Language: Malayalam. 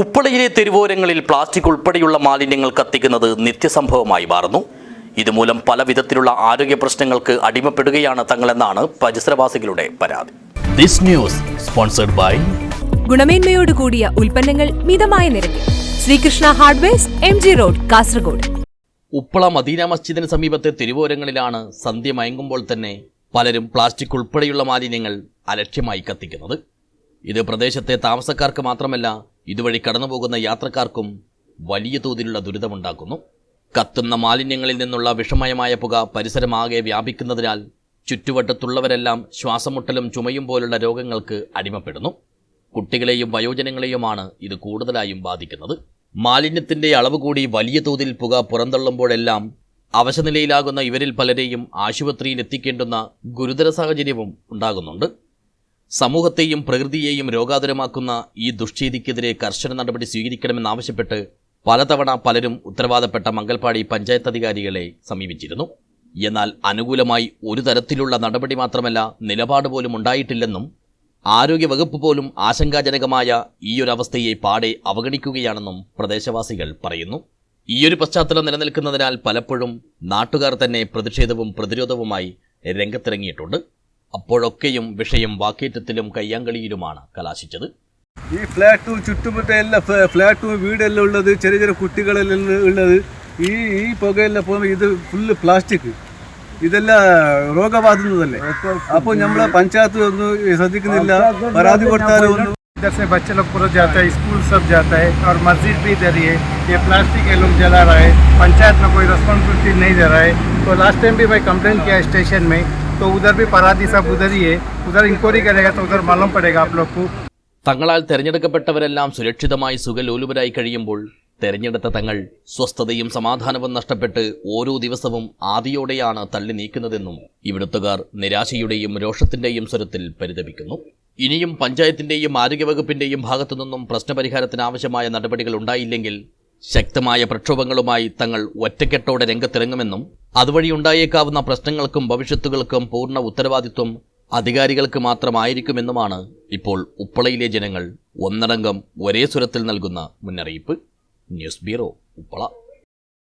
ഉപ്പളയിലെ തെരുവോരങ്ങളിൽ പ്ലാസ്റ്റിക് ഉൾപ്പെടെയുള്ള മാലിന്യങ്ങൾ കത്തിക്കുന്നത് നിത്യസംഭവമായി മാറുന്നു. ഇതുമൂലം പല വിധത്തിലുള്ള ആരോഗ്യ പ്രശ്നങ്ങൾക്ക് അടിമപ്പെടുകയാണ് തങ്ങളെന്നാണ് പരിസരവാസികളുടെ പരാതി. ദിസ് ന്യൂസ് സ്പോൺസർഡ് ബൈ ഗുണമേന്മയോട് കൂടിയ ഉൽപ്പന്നങ്ങൾ മിതമായ നിരക്കിൽ. Srikrishna hardwares M G road Kasaragod. Uppala Madina മസ്ജിദിന് സമീപത്തെ തെരുവോരങ്ങളിലാണ് സന്ധ്യ മയങ്ങുമ്പോൾ തന്നെ പലരും പ്ലാസ്റ്റിക് ഉൾപ്പെടെയുള്ള മാലിന്യങ്ങൾ അലക്ഷ്യമായി കത്തിക്കുന്നത്. ഇത് പ്രദേശത്തെ താമസക്കാർക്ക് മാത്രമല്ല ഇതുവഴി കടന്നുപോകുന്ന യാത്രക്കാർക്കും വലിയ തോതിലുള്ള ദുരിതമുണ്ടാക്കുന്നു. കത്തുന്ന മാലിന്യങ്ങളിൽ നിന്നുള്ള വിഷമയമായ പുക പരിസരമാകെ വ്യാപിക്കുന്നതിനാൽ ചുറ്റുവട്ടത്തുള്ളവരെല്ലാം ശ്വാസമുട്ടലും ചുമയും പോലുള്ള രോഗങ്ങൾക്ക് അടിമപ്പെടുന്നു. കുട്ടികളെയും വയോജനങ്ങളെയുമാണ് ഇത് കൂടുതലായും ബാധിക്കുന്നത്. മാലിന്യത്തിന്റെ അളവ് കൂടി വലിയ തോതിൽ പുക പുറന്തള്ളുമ്പോഴെല്ലാം അവശനിലയിലാകുന്ന ഇവരിൽ പലരെയും ആശുപത്രിയിൽ എത്തിക്കേണ്ടുന്ന ഗുരുതര സാഹചര്യവും ഉണ്ടാകുന്നുണ്ട്. സമൂഹത്തെയും പ്രകൃതിയെയും രോഗാതുരമാക്കുന്ന ഈ ദുഷ്ചെയ്തിക്കെതിരെ കർശന നടപടി സ്വീകരിക്കണമെന്നാവശ്യപ്പെട്ട് പലതവണ പലരും ഉത്തരവാദപ്പെട്ട മംഗൽപാടി പഞ്ചായത്ത് അധികാരികളെ സമീപിച്ചിരുന്നു. എന്നാൽ അനുകൂലമായി ഒരു തരത്തിലുള്ള നടപടി മാത്രമല്ല നിലപാട് പോലും ഉണ്ടായിട്ടില്ലെന്നും ആരോഗ്യവകുപ്പ് പോലും ആശങ്കാജനകമായ ഈയൊരവസ്ഥയെ പാടെ അവഗണിക്കുകയാണെന്നും പ്രദേശവാസികൾ പറയുന്നു. ഈയൊരു പശ്ചാത്തലം നിലനിൽക്കുന്നതിനാൽ പലപ്പോഴും നാട്ടുകാർ തന്നെ പ്രതിഷേധവും പ്രതിരോധവുമായി രംഗത്തിറങ്ങിയിട്ടുണ്ട്. അപ്പോഴൊക്കെയും വിഷയം വാക്കേറ്റത്തിലും കയ്യാങ്കളിയിലുമാണ് കലാശിച്ചത് ഈ ഫ്ലാറ്റും ചുറ്റുമുട്ട എല്ലാ ഫ്ലാ- ഫ്ലാറ്റും വീടെല്ലാം ഉള്ളത് ചെറിയ ചെറിയ കുട്ടികളെല്ലാം ഉള്ളത് ഈ ഈ പുകയെല്ലാം പോകുമ്പോൾ ഇത് ഫുള്ള് പ്ലാസ്റ്റിക് ഇതെല്ലാം രോഗബാധിതല്ലേ അപ്പോൾ നമ്മളെ പഞ്ചായത്ത് ഒന്നും ശ്രദ്ധിക്കുന്നില്ല പരാതി കൊടുത്താലും ഒന്നും इधर से बच्चे लोग पूरा जाता है स्कूल सब जाता है और मस्जिद भी इधर ही है ये प्लास्टिक ये लोग जला रहा है पंचायत में कोई रिस्पॉन्सिबिलिटी नहीं दे रहा है तो लास्ट टाइम भी मैं कंप्लेन किया स्टेशन में तो उधर भी पराधी सब उधर ही है उधर इंक्वायरी करेगा तो उधर मालूम पड़ेगा आप लोग को തങ്ങളാൽ തെരഞ്ഞെടുക്കപ്പെട്ടവരെല്ലാം സുരക്ഷിതമായി സുഖലോലുപരായി കഴിയുമ്പോൾ തെരഞ്ഞെടുത്ത തങ്ങൾ സ്വസ്ഥതയും സമാധാനവും നഷ്ടപ്പെട്ട് ഓരോ ദിവസവും ആദിയോടെയാണ് തള്ളി നീക്കുന്നതെന്നും ഇവിടുത്തുകാർ നിരാശയുടെയും രോഷത്തിന്റെയും സ്വരത്തിൽ പരിതപിക്കുന്നു ഇനിയും പഞ്ചായത്തിന്റെയും ആരോഗ്യവകുപ്പിന്റെയും ഭാഗത്തുനിന്നും പ്രശ്നപരിഹാരത്തിനാവശ്യമായ നടപടികൾ ഉണ്ടായില്ലെങ്കിൽ ശക്തമായ പ്രക്ഷോഭങ്ങളുമായി തങ്ങൾ ഒറ്റക്കെട്ടോടെ രംഗത്തിറങ്ങുമെന്നും അതുവഴി ഉണ്ടായേക്കാവുന്ന പ്രശ്നങ്ങൾക്കും ഭവിഷ്യത്തുകൾക്കും പൂർണ ഉത്തരവാദിത്വം അധികാരികൾക്ക് മാത്രമായിരിക്കുമെന്നുമാണ് ഇപ്പോൾ ഉപ്പളയിലെ ജനങ്ങൾ ഒന്നടങ്കം ഒരേ സ്വരത്തിൽ നൽകുന്ന മുന്നറിയിപ്പ്. News bureau Uppala.